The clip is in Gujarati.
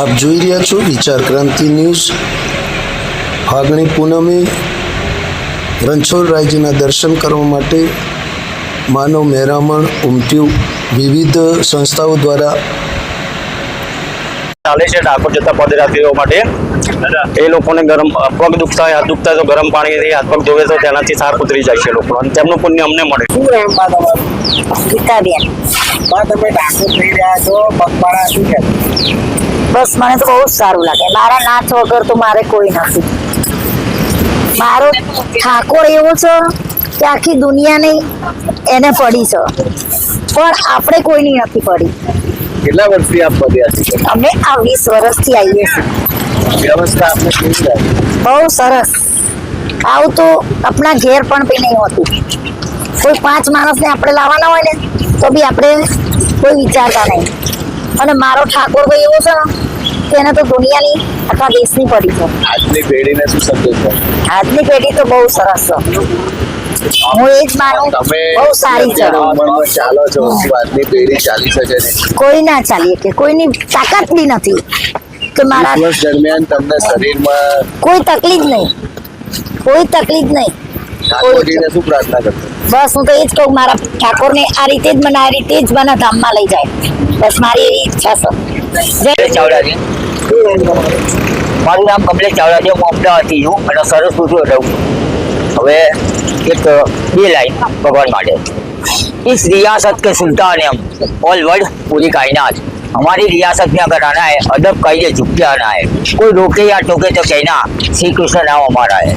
આપ જોઈ રહ્યા છો વિચાર ક્રાંતિ ન્યૂઝ. ફાગણી પૂનમે રણછોડ રાયજીના દર્શન કરવા માટે માનવ મહેરામણ ઉમટ્યું. વિવિધ સંસ્થાઓ દ્વારા ચાલે છે ડાકોર જતા પદયાત્રીઓ માટે. એ લોકોને ગરમ પગ દુખતા હોય હાથ દુખતા તો ગરમ પાણીથી હાથ પગ ધોવે તો તેનાથી સાર ઉતરી જાય છે લોકો અને તેમનું પુણ્ય અમને મળે. શું નામ બા તમારું ગીતાબેન બા તમે ડાકોર થઈ રહ્યા છો પગપાળા શું બસ મને તો બહુ સારું લાગે. મારા નાથ વગર તો મારે કોઈ નથી. મારો ઠાકોર એવો છે કે આખી દુનિયાને એને પડી છે. પણ આપણે કોઈની નથી પડી. કેટલા વર્ષથી આપ પદયાત્રી છે અમે આ વીસ વર્ષથી આવીએ છીએ. વ્યવસ્થા આપને કેવી લાગી? બહુ સરસ. આવું તો આપણા ઘેર પણ બી નહીં હોતું. કોઈ પાંચ માણસને આપણે લાવવાના હોય ને તો બી આપણે કોઈ વિચારતા નહીં. અને મારો ઠાકોર ભાઈ એવો છે તેને તો દુનિયાની આખા દેશની પડી છે. આજની પેઢીને શું સંદેશ છે? આજની પેઢી તો બહુ સરસ છે. હું એ જ માનું બહુ સારી છે. ચાલો છો આજની પેઢી ચાલી શકે ને કોઈ ના ચાલીએ કે કોઈની તાકાત બી નથી કે મારા દરમિયાન તમને શરીરમાં કોઈ તકલીફ નહીં. કોઈ તકલીફ નહીં. ઠાકોરજીને શું પ્રાર્થના કરશો બસ હું તો એ જ કહું મારા ઠાકોરને આ રીતે જ મને આ રીતે જ મને ધામમાં લઈ જાય બસ મારી એવી ઈચ્છા છે જય કમલેશ ચાવડા છે શું નામ તમારું મારું નામ કમલેશ ચાવડા છે હું અમદાવાદથી છું અને સરસ પૂછું રહું હવે એક બે લાઈન ભગવાન માટે इस रियासत के सुल्तान हम ऑल वर्ल्ड पूरी कायनात हमारी रियासत में अगर आना है अदब कायदे झुक के आना है कोई रोके या टोके तो कहना श्री कृष्ण नाम हमारा है